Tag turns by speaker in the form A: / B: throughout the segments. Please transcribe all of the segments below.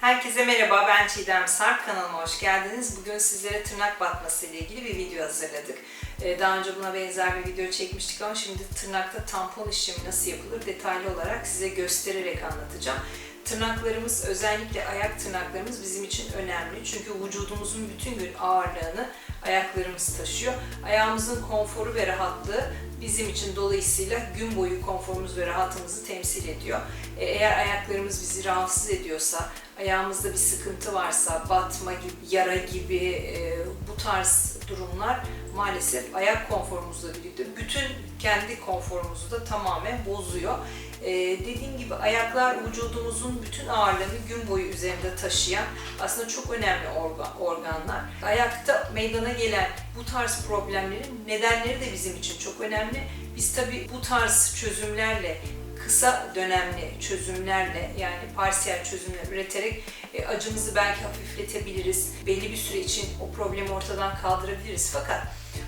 A: Herkese merhaba, ben Çiğdem Sarp. Kanalıma hoş geldiniz. Bugün sizlere tırnak batması ile ilgili bir video hazırladık. Ee, Daha önce buna benzer bir video çekmiştik ama şimdi tırnakta tampon işlemi nasıl yapılır detaylı olarak size göstererek anlatacağım. Tırnaklarımız, özellikle ayak tırnaklarımız bizim için önemli. Çünkü vücudumuzun bütün gün ağırlığını ayaklarımız taşıyor. Ayağımızın konforu ve rahatlığı bizim için dolayısıyla gün boyu konforumuz ve rahatımızı temsil ediyor. E, Eğer ayaklarımız bizi rahatsız ediyorsa, ayağımızda bir sıkıntı varsa, batma gibi, yara gibi e, bu tarz durumlar maalesef ayak konforumuzla birlikte bütün kendi konforumuzu da tamamen bozuyor. E, dediğim gibi ayaklar vücudumuzun bütün ağırlığını gün boyu üzerinde taşıyan aslında çok önemli organ, organlar. Ayakta meydana gelen bu tarz problemlerin nedenleri de bizim için çok önemli. Biz tabii bu tarz çözümlerle kısa dönemli çözümlerle yani parsiyel çözümler üreterek e, acımızı belki hafifletebiliriz. Belli bir süre için o problemi ortadan kaldırabiliriz. Fakat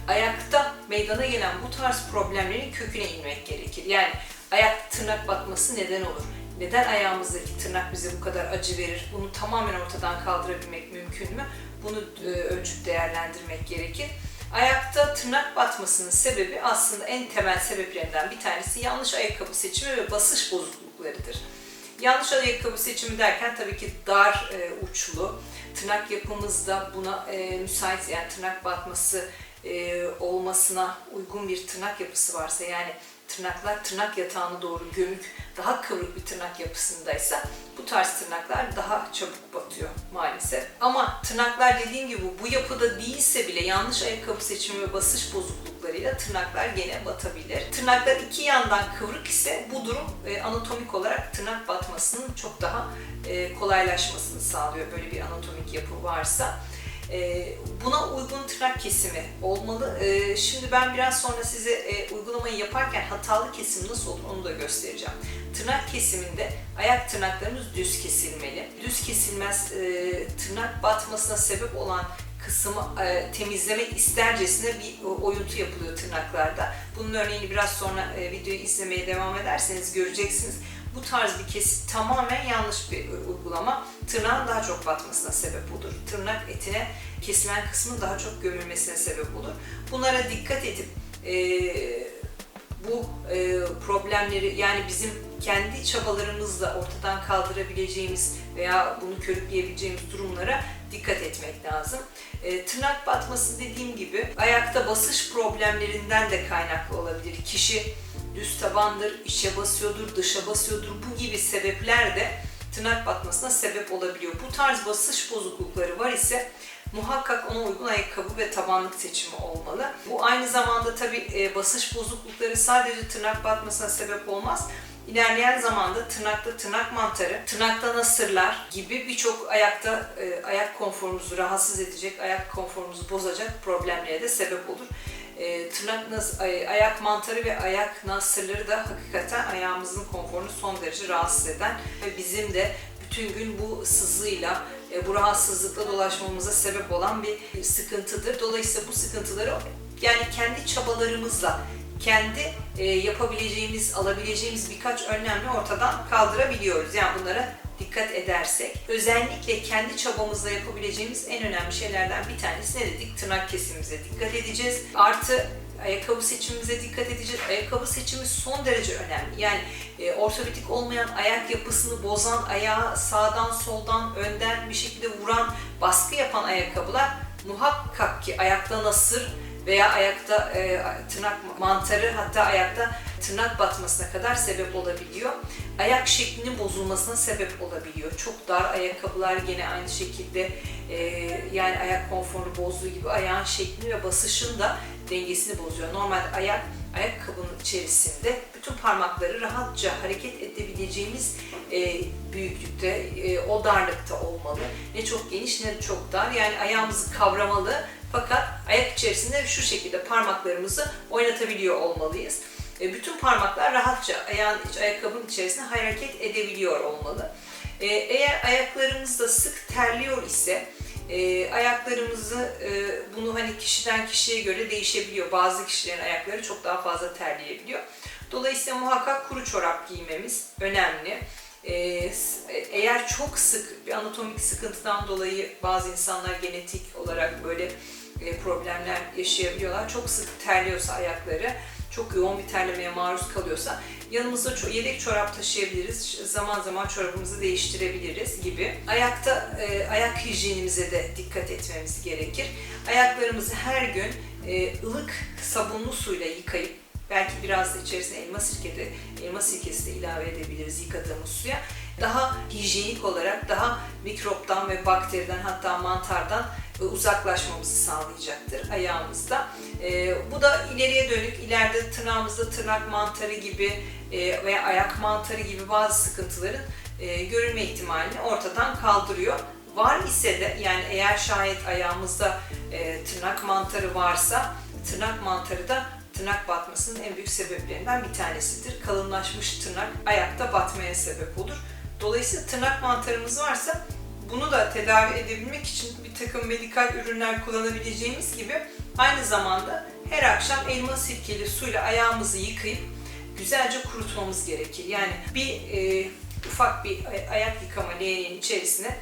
A: ayakta meydana gelen bu tarz problemlerin köküne inmek gerekir. Yani ayak tırnak batması neden olur? Neden ayağımızdaki tırnak bize bu kadar acı verir? Bunu tamamen ortadan kaldırabilmek mümkün mü? Bunu e, ölçüp değerlendirmek gerekir. Ayakta tırnak batmasının sebebi aslında en temel sebeplerinden bir tanesi yanlış ayakkabı seçimi ve basış bozukluklarıdır. Yanlış ayakkabı seçimi derken tabii ki dar e, uçlu, tırnak yapımızda buna e, müsait yani tırnak batması e, olmasına uygun bir tırnak yapısı varsa yani tırnaklar tırnak yatağına doğru gömük, daha kıvrık bir tırnak yapısındaysa bu tarz tırnaklar daha çabuk batıyor maalesef. Ama tırnaklar dediğim gibi bu yapıda değilse bile yanlış ayakkabı seçimi ve basış bozukluklarıyla tırnaklar gene batabilir. Tırnaklar iki yandan kıvrık ise bu durum e, anatomik olarak tırnak batmasının çok daha e, kolaylaşmasını sağlıyor böyle bir anatomik yapı varsa. E, buna uygun tırnak kesimi olmalı. E, şimdi ben biraz sonra size e, uygulamayı yaparken hatalı kesim nasıl olur onu da göstereceğim. Tırnak kesiminde ayak tırnaklarımız düz kesilmeli. Düz kesilmez e, tırnak batmasına sebep olan kısmı e, temizlemek istercesine bir o- oyuntu yapılıyor tırnaklarda. Bunun örneğini biraz sonra e, videoyu izlemeye devam ederseniz göreceksiniz. Bu tarz bir kesit tamamen yanlış bir uygulama. Tırnağın daha çok batmasına sebep olur. Tırnak etine kesilen kısmın daha çok gömülmesine sebep olur. Bunlara dikkat edip e, bu e, problemleri yani bizim kendi çabalarımızla ortadan kaldırabileceğimiz veya bunu körükleyebileceğimiz durumlara dikkat etmek lazım. E, tırnak batması dediğim gibi ayakta basış problemlerinden de kaynaklı olabilir. Kişi düz tabandır, içe basıyordur, dışa basıyordur. Bu gibi sebepler de tırnak batmasına sebep olabiliyor. Bu tarz basış bozuklukları var ise muhakkak ona uygun ayakkabı ve tabanlık seçimi olmalı. Bu aynı zamanda tabi e, basış bozuklukları sadece tırnak batmasına sebep olmaz. İlerleyen zamanda tırnakta tırnak mantarı, tırnakta nasırlar gibi birçok ayakta e, ayak konforumuzu rahatsız edecek, ayak konforumuzu bozacak problemlere de sebep olur. E, tırnak nas- ay- ayak mantarı ve ayak nasırları da hakikaten ayağımızın konforunu son derece rahatsız eden ve bizim de bütün gün bu sızıyla, e, bu rahatsızlıkla dolaşmamıza sebep olan bir sıkıntıdır. Dolayısıyla bu sıkıntıları yani kendi çabalarımızla, kendi e, yapabileceğimiz, alabileceğimiz birkaç önlemle ortadan kaldırabiliyoruz. Yani bunlara dikkat edersek, özellikle kendi çabamızla yapabileceğimiz en önemli şeylerden bir tanesi ne dedik? Tırnak kesimimize dikkat edeceğiz. Artı ayakkabı seçimimize dikkat edeceğiz. Ayakkabı seçimi son derece önemli. Yani e, ortopedik olmayan ayak yapısını bozan, ayağı sağdan soldan önden bir şekilde vuran, baskı yapan ayakkabılar muhakkak ki ayakta nasır veya ayakta e, tırnak mantarı hatta ayakta tırnak batmasına kadar sebep olabiliyor. Ayak şeklinin bozulmasına sebep olabiliyor. Çok dar ayakkabılar gene aynı şekilde e, yani ayak konforunu bozduğu gibi ayağın şeklini ve basışın da dengesini bozuyor. Normalde ayak ayakkabının içerisinde bütün parmakları rahatça hareket edebileceğimiz e, büyüklükte, e, o darlıkta olmalı. Ne çok geniş ne çok dar. Yani ayağımızı kavramalı fakat ayak içerisinde şu şekilde parmaklarımızı oynatabiliyor olmalıyız. E, bütün parmaklar rahatça ayağın, ayakkabının içerisinde hareket edebiliyor olmalı. E, eğer ayaklarımızda sık terliyor ise e, ayaklarımızı e, bunu hani kişiden kişiye göre değişebiliyor. Bazı kişilerin ayakları çok daha fazla terleyebiliyor. Dolayısıyla muhakkak kuru çorap giymemiz önemli. Ee, s- eğer çok sık bir anatomik sıkıntıdan dolayı bazı insanlar genetik olarak böyle e, problemler yaşayabiliyorlar. Çok sık terliyorsa ayakları, çok yoğun bir terlemeye maruz kalıyorsa yanımızda ço- yedek çorap taşıyabiliriz. Zaman zaman çorabımızı değiştirebiliriz gibi. Ayakta e, ayak hijyenimize de dikkat etmemiz gerekir. Ayaklarımızı her gün e, ılık sabunlu suyla yıkayıp belki biraz da içerisine elma sirkede elma sirkesi de ilave edebiliriz yıkadığımız suya. Daha hijyenik olarak daha mikroptan ve bakteriden hatta mantardan uzaklaşmamızı sağlayacaktır ayağımızda. E, bu da ileriye dönük ileride tırnağımızda tırnak mantarı gibi e, veya ayak mantarı gibi bazı sıkıntıların e, görülme ihtimalini ortadan kaldırıyor. Var ise de yani eğer şayet ayağımızda e, tırnak mantarı varsa tırnak mantarı da tırnak batmasının en büyük sebeplerinden bir tanesidir. Kalınlaşmış tırnak ayakta batmaya sebep olur. Dolayısıyla tırnak mantarımız varsa bunu da tedavi edebilmek için bir takım medikal ürünler kullanabileceğimiz gibi aynı zamanda her akşam elma sirkeli suyla ayağımızı yıkayıp güzelce kurutmamız gerekir. Yani bir e, ufak bir ay- ayak yıkama leğenin içerisine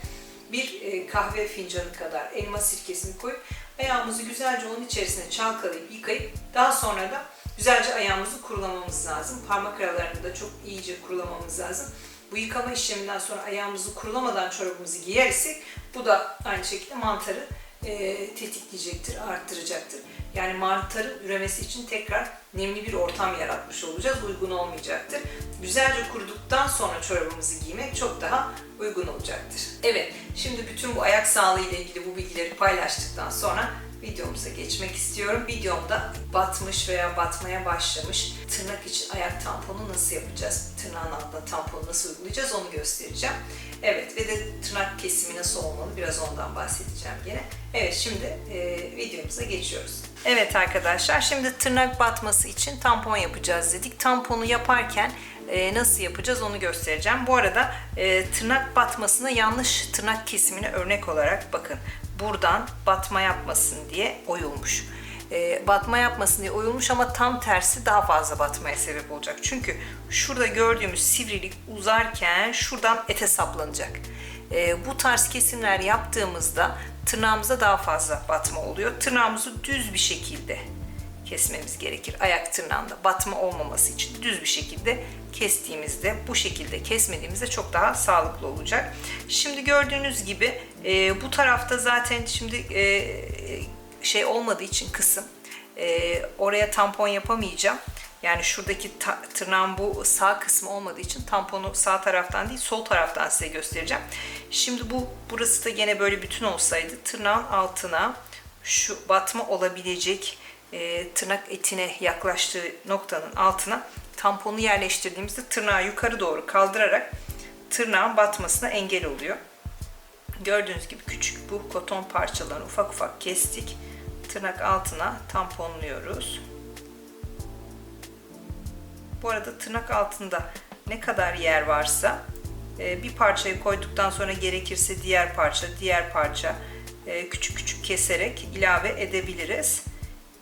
A: bir e, kahve fincanı kadar elma sirkesini koyup ayağımızı güzelce onun içerisine çalkalayıp yıkayıp daha sonra da güzelce ayağımızı kurulamamız lazım. Parmak aralarını da çok iyice kurulamamız lazım. Bu yıkama işleminden sonra ayağımızı kurulamadan çorabımızı giyer isek bu da aynı şekilde mantarı e, tetikleyecektir, arttıracaktır. Yani mantarın üremesi için tekrar nemli bir ortam yaratmış olacağız. Uygun olmayacaktır. Güzelce kuruduktan sonra çorabımızı giymek çok daha uygun olacaktır. Evet, şimdi bütün bu ayak sağlığı ile ilgili bu bilgileri paylaştıktan sonra videomuza geçmek istiyorum. Videomda batmış veya batmaya başlamış tırnak için ayak tamponu nasıl yapacağız? Tırnağın altına tamponu nasıl uygulayacağız onu göstereceğim. Evet ve de tırnak kesimi nasıl olmalı biraz ondan bahsedeceğim gene. Evet şimdi e, videomuza geçiyoruz. Evet arkadaşlar şimdi tırnak batması için tampon yapacağız dedik. Tamponu yaparken e, nasıl yapacağız onu göstereceğim. Bu arada e, tırnak batmasına yanlış tırnak kesimine örnek olarak bakın buradan batma yapmasın diye oyulmuş. E, batma yapmasın diye oyulmuş ama tam tersi daha fazla batmaya sebep olacak. Çünkü şurada gördüğümüz sivrilik uzarken şuradan ete saplanacak. E, bu tarz kesimler yaptığımızda tırnağımıza daha fazla batma oluyor. Tırnağımızı düz bir şekilde kesmemiz gerekir. Ayak tırnağında batma olmaması için düz bir şekilde kestiğimizde bu şekilde kesmediğimizde çok daha sağlıklı olacak. Şimdi gördüğünüz gibi e, bu tarafta zaten şimdi e, şey olmadığı için kısım e, oraya tampon yapamayacağım. Yani şuradaki ta- tırnağın bu sağ kısmı olmadığı için tamponu sağ taraftan değil sol taraftan size göstereceğim. Şimdi bu burası da gene böyle bütün olsaydı tırnağın altına şu batma olabilecek e, tırnak etine yaklaştığı noktanın altına tamponu yerleştirdiğimizde tırnağı yukarı doğru kaldırarak tırnağın batmasına engel oluyor. Gördüğünüz gibi küçük bu koton parçalarını ufak ufak kestik. Tırnak altına tamponluyoruz. Bu arada tırnak altında ne kadar yer varsa e, bir parçayı koyduktan sonra gerekirse diğer parça, diğer parça e, küçük küçük keserek ilave edebiliriz.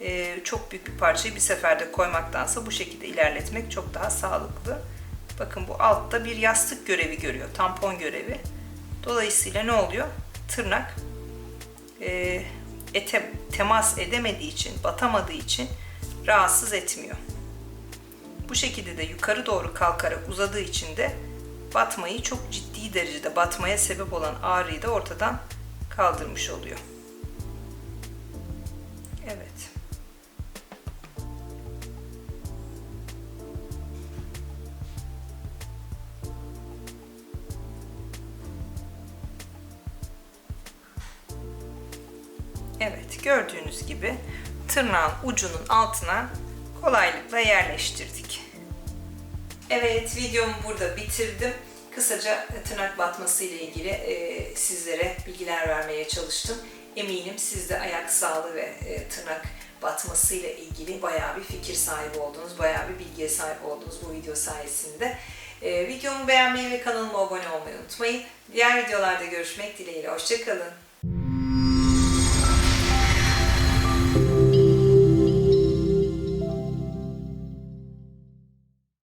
A: E, Çok büyük bir parçayı bir seferde koymaktansa bu şekilde ilerletmek çok daha sağlıklı. Bakın bu altta bir yastık görevi görüyor, tampon görevi. Dolayısıyla ne oluyor? Tırnak e, ete temas edemediği için, batamadığı için rahatsız etmiyor. Bu şekilde de yukarı doğru kalkarak uzadığı için de batmayı çok ciddi derecede batmaya sebep olan ağrıyı da ortadan kaldırmış oluyor. Evet. Evet, gördüğünüz gibi tırnağın ucunun altına kolaylıkla yerleştirdik. Evet, videomu burada bitirdim. Kısaca tırnak batması ile ilgili e, sizlere bilgiler vermeye çalıştım. Eminim siz de ayak sağlığı ve e, tırnak batması ile ilgili bayağı bir fikir sahibi oldunuz, bayağı bir bilgiye sahip oldunuz bu video sayesinde. E, videomu beğenmeyi ve kanalıma abone olmayı unutmayın. Diğer videolarda görüşmek dileğiyle. Hoşçakalın.